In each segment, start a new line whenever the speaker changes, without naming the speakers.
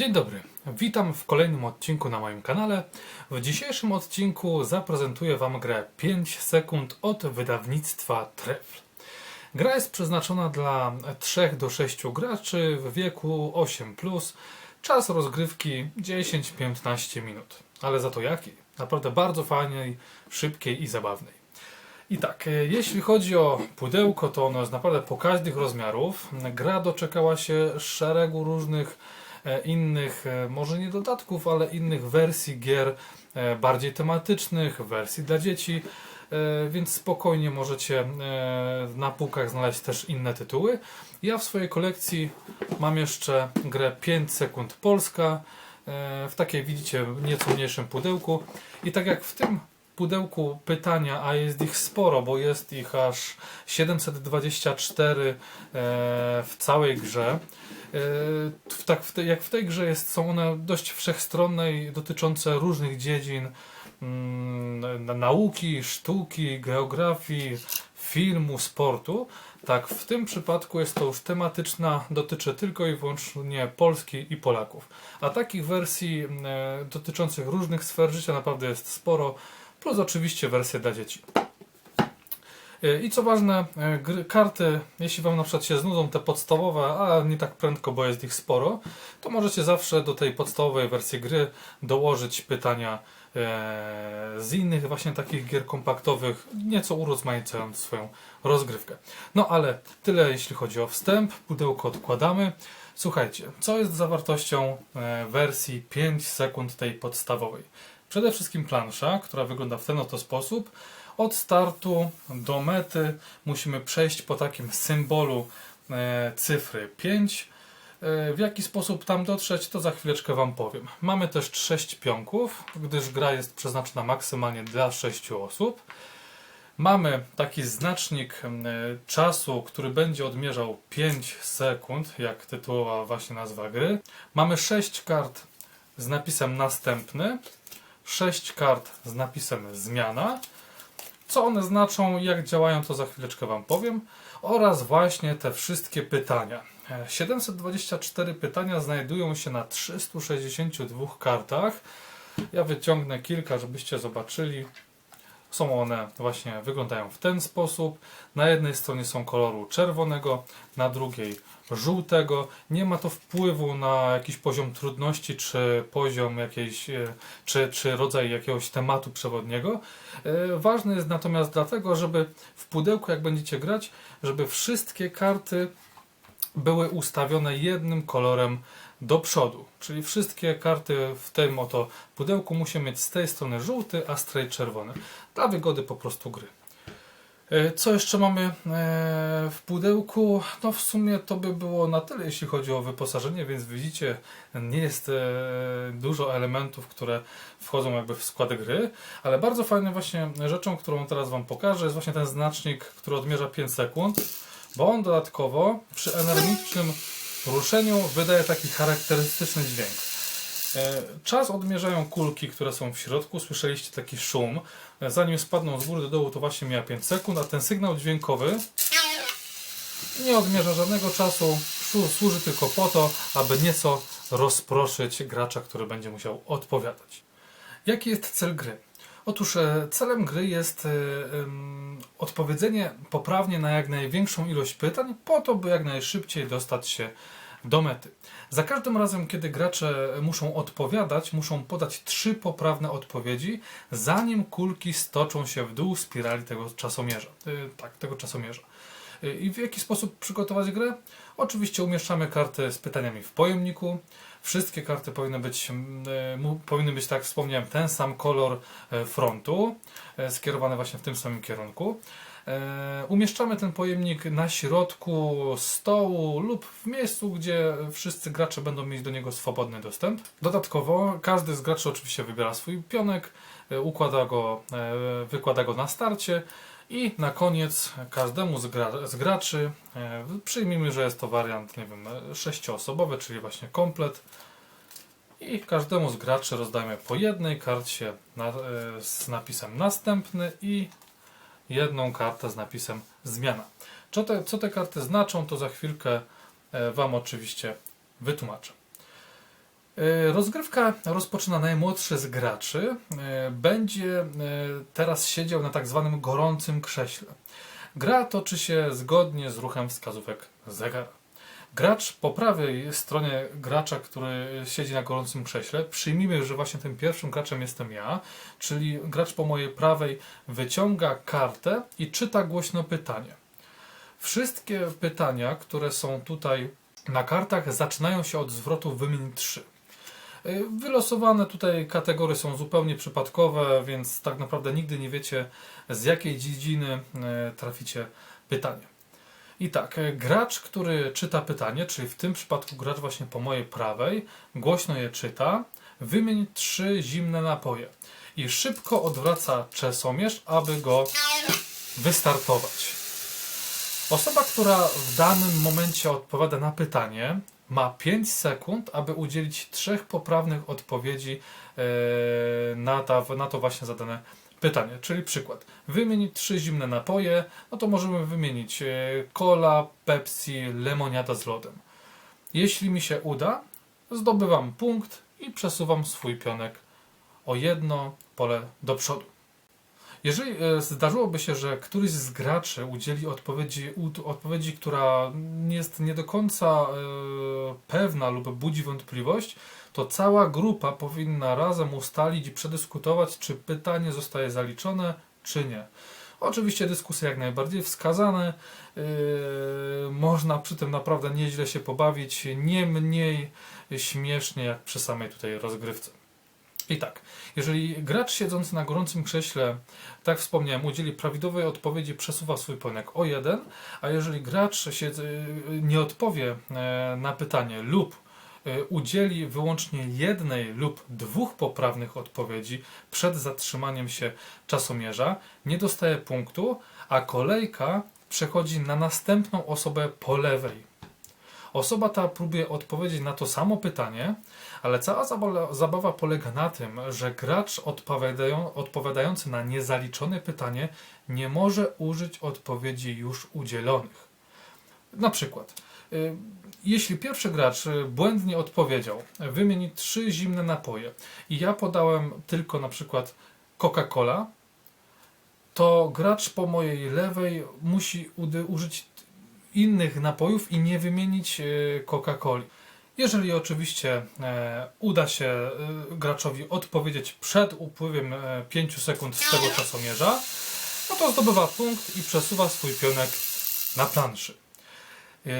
Dzień dobry, witam w kolejnym odcinku na moim kanale. W dzisiejszym odcinku zaprezentuję Wam grę 5 sekund od wydawnictwa Trefl. Gra jest przeznaczona dla 3 do 6 graczy w wieku 8+, czas rozgrywki 10-15 minut. Ale za to jaki? Naprawdę bardzo fajnej, szybkiej i zabawnej. I tak, e, jeśli chodzi o pudełko, to ono jest naprawdę pokaźnych rozmiarów. Gra doczekała się szeregu różnych innych, e, może nie dodatków, ale innych wersji gier e, bardziej tematycznych, wersji dla dzieci, e, więc spokojnie możecie e, na półkach znaleźć też inne tytuły. Ja w swojej kolekcji mam jeszcze grę 5 sekund Polska e, w takiej, widzicie, nieco mniejszym pudełku. I tak jak w tym pudełku pytania, a jest ich sporo, bo jest ich aż 724 e, w całej grze. E, w, tak, w te, jak w tej grze jest, są one dość wszechstronne i dotyczące różnych dziedzin mm, na- nauki, sztuki, geografii, filmu, sportu. Tak, w tym przypadku jest to już tematyczna, dotyczy tylko i wyłącznie Polski i Polaków. A takich wersji e, dotyczących różnych sfer życia naprawdę jest sporo, plus oczywiście wersje dla dzieci. E, I co ważne, e, gry, karty, jeśli Wam na przykład się znudzą te podstawowe, a nie tak prędko, bo jest ich sporo, to możecie zawsze do tej podstawowej wersji gry dołożyć pytania e, z innych właśnie takich gier kompaktowych, nieco urozmaicając swoją rozgrywkę. No ale tyle jeśli chodzi o wstęp, pudełko odkładamy. Słuchajcie, co jest zawartością wersji 5 sekund tej podstawowej? Przede wszystkim plansza, która wygląda w ten oto sposób. Od startu do mety musimy przejść po takim symbolu e, cyfry 5. E, W jaki sposób tam dotrzeć, to za chwileczkę Wam powiem. Mamy też 6 pionków, gdyż gra jest przeznaczona maksymalnie dla 6 osób. Mamy taki znacznik e, czasu, który będzie odmierzał 5 sekund, jak tytułowa właśnie nazwa gry. Mamy 6 kart z napisem następny, 6 kart z napisem zmiana. Co one znaczą, jak działają, to za chwileczkę Wam powiem. Oraz właśnie te wszystkie pytania. E, 724 pytania znajdują się na 362 kartach. Ja wyciągnę kilka, żebyście zobaczyli. Są one właśnie, wyglądają w ten sposób. Na jednej stronie są koloru czerwonego, na drugiej żółtego. Nie ma to wpływu na jakiś poziom trudności, czy poziom jakiejś, e, czy, czy rodzaj jakiegoś tematu przewodniego. E, Ważne jest natomiast dlatego, żeby w pudełku, jak będziecie grać, żeby wszystkie karty były ustawione jednym kolorem do przodu. Czyli wszystkie karty w tym oto pudełku muszą mieć z tej strony żółty, a z tej czerwony. Dla wygody po prostu gry. E, Co jeszcze mamy e, w pudełku? No w sumie to by było na tyle, jeśli chodzi o wyposażenie, więc widzicie, nie jest e, dużo elementów, które wchodzą jakby w skład gry, ale bardzo fajną właśnie rzeczą, którą teraz Wam pokażę, jest właśnie ten znacznik, który odmierza 5 sekund, bo on dodatkowo przy energicznym ruszeniu wydaje taki charakterystyczny dźwięk. E, Czas odmierzają kulki, które są w środku. Słyszeliście taki szum. E, Zanim spadną z góry do dołu, to właśnie mija 5 sekund, a ten sygnał dźwiękowy nie odmierza żadnego czasu. Słu- Służy tylko po to, aby nieco rozproszyć gracza, który będzie musiał odpowiadać. Jaki jest cel gry? Otóż e, celem gry jest e, odpowiedzenie poprawnie na jak największą ilość pytań, po to, by jak najszybciej dostać się do mety. Za każdym razem, kiedy gracze muszą odpowiadać, muszą podać trzy poprawne odpowiedzi, zanim kulki stoczą się w dół spirali tego czasomierza. E, Tak, tego czasomierza. I w jaki sposób przygotować grę? Oczywiście umieszczamy karty z pytaniami w pojemniku. Wszystkie karty powinny być, powinny być, tak jak wspomniałem, ten sam kolor e, frontu, e, skierowany właśnie w tym samym kierunku. E, Umieszczamy ten pojemnik na środku stołu lub w miejscu, gdzie wszyscy gracze będą mieć do niego swobodny dostęp. Dodatkowo każdy z graczy oczywiście wybiera swój pionek, układa go, wykłada go na starcie i na koniec każdemu z, gra, z graczy, e, przyjmijmy, że jest to wariant, nie wiem, sześcioosobowy, czyli właśnie komplet. I każdemu z graczy rozdajemy po jednej karcie na, e, z napisem następny i jedną kartę z napisem zmiana. Co te, co te karty znaczą, to za chwilkę e, Wam oczywiście wytłumaczę. E, Rozgrywka rozpoczyna najmłodszy z graczy. E, Będzie e, teraz siedział na tak zwanym gorącym krześle. Gra toczy się zgodnie z ruchem wskazówek zegara. Gracz po prawej stronie gracza, który siedzi na gorącym krześle, przyjmijmy, że właśnie tym pierwszym graczem jestem ja, czyli gracz po mojej prawej wyciąga kartę i czyta głośno pytanie. Wszystkie pytania, które są tutaj na kartach, zaczynają się od zwrotu wymień 3. Y, Wylosowane tutaj kategorie są zupełnie przypadkowe, więc tak naprawdę nigdy nie wiecie, z jakiej dziedziny e, traficie pytanie. I tak, e, gracz, który czyta pytanie, czyli w tym przypadku gracz właśnie po mojej prawej, głośno je czyta, wymień trzy zimne napoje i szybko odwraca czesomierz, aby go wystartować. Osoba, która w danym momencie odpowiada na pytanie, ma 5 sekund, aby udzielić trzech poprawnych odpowiedzi e, na, ta, na to właśnie zadane pytanie. Czyli przykład. Wymień trzy zimne napoje, no to możemy wymienić e, cola, Pepsi, lemoniada z lodem. Jeśli mi się uda, zdobywam punkt i przesuwam swój pionek o jedno pole do przodu. Jeżeli e, zdarzyłoby się, że któryś z graczy udzieli odpowiedzi, odpowiedzi która jest nie do końca e, pewna lub budzi wątpliwość, to cała grupa powinna razem ustalić i przedyskutować, czy pytanie zostaje zaliczone, czy nie. Oczywiście dyskusje jak najbardziej wskazane. Yy, można przy tym naprawdę nieźle się pobawić, nie mniej śmiesznie jak przy samej tutaj rozgrywce. I tak, jeżeli gracz siedzący na gorącym krześle, tak wspomniałem, udzieli prawidłowej odpowiedzi, przesuwa swój pionek o jeden, a jeżeli gracz się, nie odpowie e, na pytanie lub e, udzieli wyłącznie jednej lub dwóch poprawnych odpowiedzi przed zatrzymaniem się czasomierza, nie dostaje punktu, a kolejka przechodzi na następną osobę po lewej. Osoba ta próbuje odpowiedzieć na to samo pytanie, ale cała zabawa, polega na tym, że gracz odpowiadają, odpowiadający na niezaliczone pytanie nie może użyć odpowiedzi już udzielonych. Na przykład, y, jeśli pierwszy gracz y, błędnie odpowiedział, wymieni trzy zimne napoje i ja podałem tylko na przykład Coca-Cola, to gracz po mojej lewej musi użyć innych napojów i nie wymienić e, Coca-Coli. Jeżeli oczywiście e, uda się e, graczowi odpowiedzieć przed upływem 5 sekund z tego czasomierza, no to zdobywa punkt i przesuwa swój pionek na planszy. E,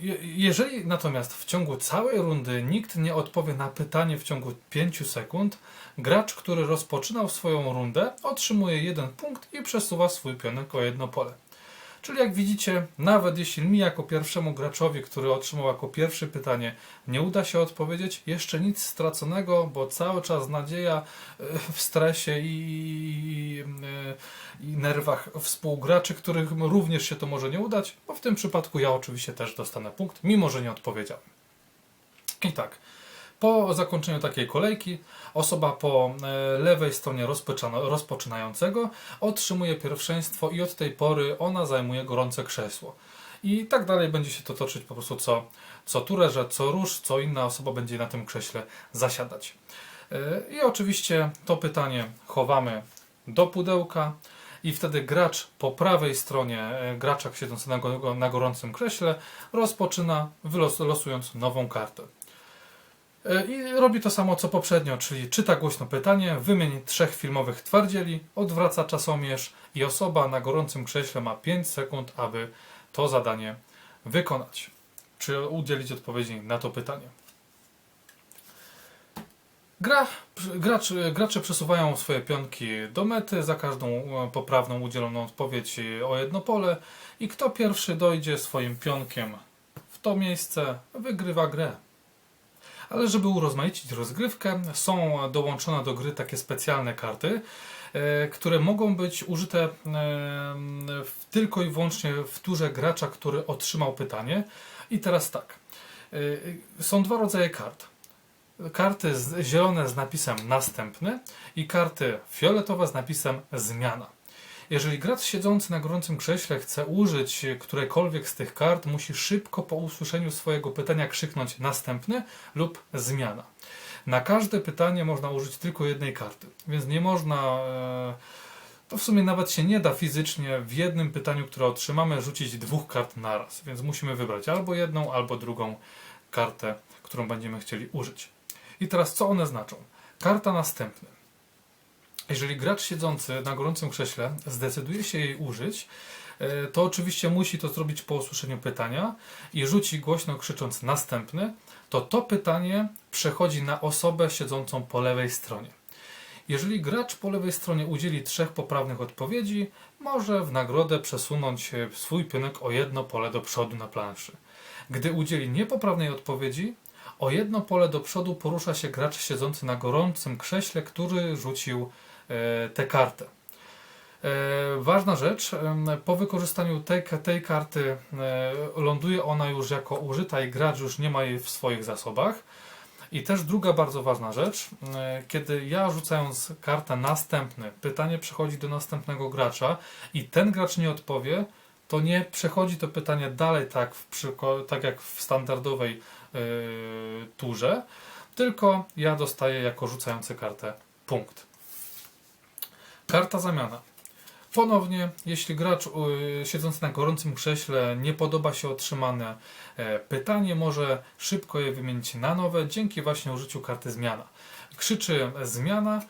je- Jeżeli natomiast w ciągu całej rundy nikt nie odpowie na pytanie w ciągu 5 sekund, gracz, który rozpoczynał swoją rundę, otrzymuje jeden punkt i przesuwa swój pionek o jedno pole. Czyli jak widzicie, nawet jeśli mi jako pierwszemu graczowi, który otrzymał jako pierwsze pytanie, nie uda się odpowiedzieć, jeszcze nic straconego, bo cały czas nadzieja e, w stresie i, i nerwach współgraczy, których również się to może nie udać, bo w tym przypadku ja oczywiście też dostanę punkt, mimo że nie odpowiedziałem. I tak. Po zakończeniu takiej kolejki osoba po e, lewej stronie rozpoczyna- rozpoczynającego otrzymuje pierwszeństwo i od tej pory ona zajmuje gorące krzesło. I tak dalej będzie się to toczyć po prostu co, co turę, co róż, co inna osoba będzie na tym krześle zasiadać. E, I oczywiście to pytanie chowamy do pudełka i wtedy gracz po prawej stronie, e, gracza siedzący na, go, na gorącym krześle rozpoczyna losując nową kartę. E, I robi to samo co poprzednio, czyli czyta głośno pytanie, wymień trzech filmowych twardzieli, odwraca czasomierz i osoba na gorącym krześle ma 5 sekund, aby to zadanie wykonać. Czy udzielić odpowiedzi na to pytanie. Gra, gracz, gracze przesuwają swoje pionki do mety, za każdą e, poprawną udzieloną odpowiedź o jedno pole i kto pierwszy dojdzie swoim pionkiem w to miejsce, wygrywa grę. Ale żeby urozmaicić rozgrywkę, są dołączone do gry takie specjalne karty, e, które mogą być użyte e, tylko i wyłącznie w turze gracza, który otrzymał pytanie. I teraz tak. E, Są dwa rodzaje kart. Karty zielone z napisem następny i karty fioletowe z napisem zmiana. Jeżeli gracz siedzący na gorącym krześle chce użyć którejkolwiek z tych kart, musi szybko po usłyszeniu swojego pytania krzyknąć następny lub zmiana. Na każde pytanie można użyć tylko jednej karty, więc nie można. E, to w sumie nawet się nie da fizycznie w jednym pytaniu, które otrzymamy, rzucić dwóch kart naraz, więc musimy wybrać albo jedną, albo drugą kartę, którą będziemy chcieli użyć. I teraz co one znaczą? Karta następny. Jeżeli gracz siedzący na gorącym krześle zdecyduje się jej użyć, e, to oczywiście musi to zrobić po usłyszeniu pytania i rzuci głośno krzycząc następny, to to pytanie przechodzi na osobę siedzącą po lewej stronie. Jeżeli gracz po lewej stronie udzieli trzech poprawnych odpowiedzi, może w nagrodę przesunąć e, swój pionek o jedno pole do przodu na planszy. Gdy udzieli niepoprawnej odpowiedzi, o jedno pole do przodu porusza się gracz siedzący na gorącym krześle, który rzucił tę kartę. E, ważna rzecz, po wykorzystaniu tej, tej karty e, ląduje ona już jako użyta i gracz już nie ma jej w swoich zasobach. I też druga bardzo ważna rzecz, e, kiedy ja rzucając kartę następny, pytanie przechodzi do następnego gracza i ten gracz nie odpowie, to nie przechodzi to pytanie dalej tak, tak jak w standardowej yy, turze, tylko ja dostaję jako rzucający kartę punkt. Karta zamiana. Ponownie, jeśli gracz yy, siedzący na gorącym krześle nie podoba się otrzymane e, pytanie, może szybko je wymienić na nowe dzięki właśnie użyciu karty zmiana. Krzyczy zmiana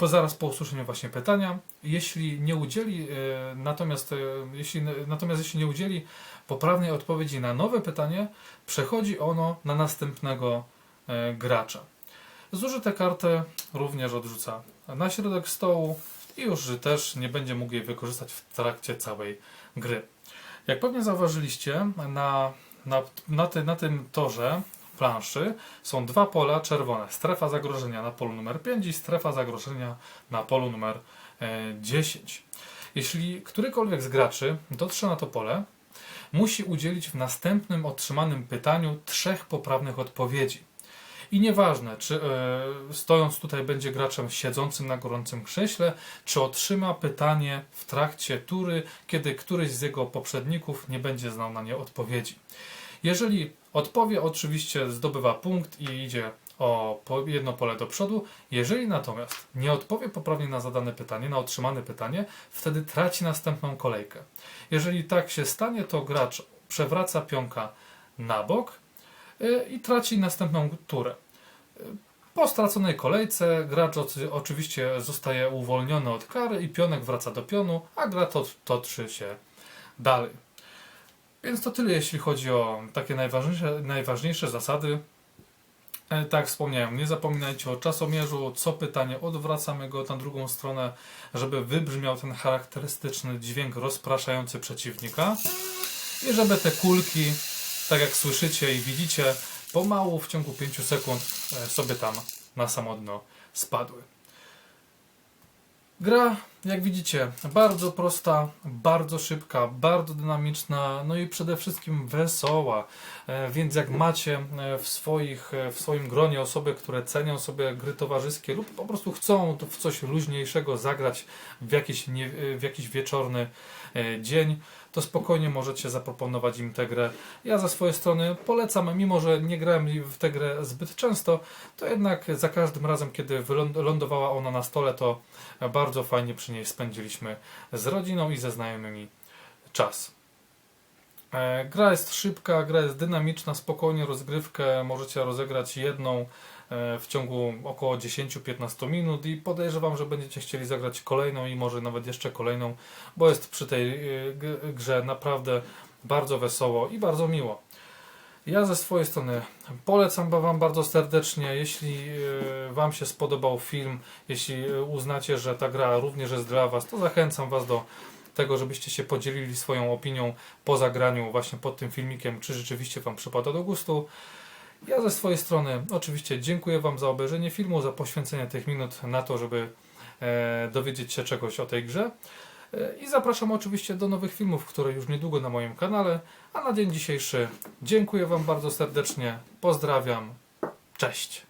e, zaraz po usłyszeniu właśnie pytania. Jeśli nie udzieli, e, natomiast, jeśli, natomiast jeśli nie udzieli poprawnej odpowiedzi na nowe pytanie, przechodzi ono na następnego gracza. Zużytę kartę również odrzuca na środek stołu i już też nie będzie mógł jej wykorzystać w trakcie całej gry. Jak pewnie zauważyliście, na, na, na, ty, na tym torze planszy są dwa pola czerwone. Strefa zagrożenia na polu numer 5 i strefa zagrożenia na polu numer e, 10. Jeśli którykolwiek z graczy dotrze na to pole, musi udzielić w następnym otrzymanym pytaniu trzech poprawnych odpowiedzi. I nieważne, czy e, stojąc tutaj będzie graczem siedzącym na gorącym krześle, czy otrzyma pytanie w trakcie tury, kiedy któryś z jego poprzedników nie będzie znał na nie odpowiedzi. Jeżeli odpowie, oczywiście zdobywa punkt i idzie o jedno pole do przodu. Jeżeli natomiast nie odpowie poprawnie na zadane pytanie, na otrzymane pytanie, wtedy traci następną kolejkę. Jeżeli tak się stanie, to gracz przewraca pionka na bok y, i traci następną turę. Po straconej kolejce gracz oczywiście zostaje uwolniony od kary i pionek wraca do pionu, a gra to, toczy się dalej. Więc to tyle, jeśli chodzi o takie najważniejsze, najważniejsze zasady. E, Tak, wspomniałem, nie zapominajcie o czasomierzu. Co pytanie, odwracamy go na drugą stronę, żeby wybrzmiał ten charakterystyczny dźwięk rozpraszający przeciwnika. I żeby te kulki, tak jak słyszycie i widzicie, pomału w ciągu 5 sekund e, sobie tam na samo dno spadły. Gra, jak widzicie, bardzo prosta, bardzo szybka, bardzo dynamiczna, no i przede wszystkim wesoła. E, Więc jak macie e, w, swoich, w swoim gronie osoby, które cenią sobie gry towarzyskie lub po prostu chcą w coś luźniejszego zagrać w jakiś, nie, w jakiś wieczorny dzień, to spokojnie możecie zaproponować im tę grę. Ja ze swojej strony polecam, mimo że nie grałem w tę grę zbyt często, to jednak za każdym razem, kiedy lądowała ona na stole, to bardzo fajnie przy niej spędziliśmy z rodziną i ze znajomymi czas. E, Gra jest szybka, gra jest dynamiczna, spokojnie rozgrywkę możecie rozegrać jedną w ciągu około 10-15 minut i podejrzewam, że będziecie chcieli zagrać kolejną i może nawet jeszcze kolejną, bo jest przy tej e, grze naprawdę bardzo wesoło i bardzo miło. Ja ze swojej strony polecam Wam bardzo serdecznie. Jeśli e, Wam się spodobał film, jeśli e, uznacie, że ta gra również jest dla Was, to zachęcam Was do tego, żebyście się podzielili swoją opinią po zagraniu właśnie pod tym filmikiem, czy rzeczywiście Wam przypada do gustu. Ja ze swojej strony oczywiście dziękuję Wam za obejrzenie filmu, za poświęcenie tych minut na to, żeby e, dowiedzieć się czegoś o tej grze. E, I zapraszam oczywiście do nowych filmów, które już niedługo na moim kanale. A na dzień dzisiejszy dziękuję Wam bardzo serdecznie, pozdrawiam, cześć.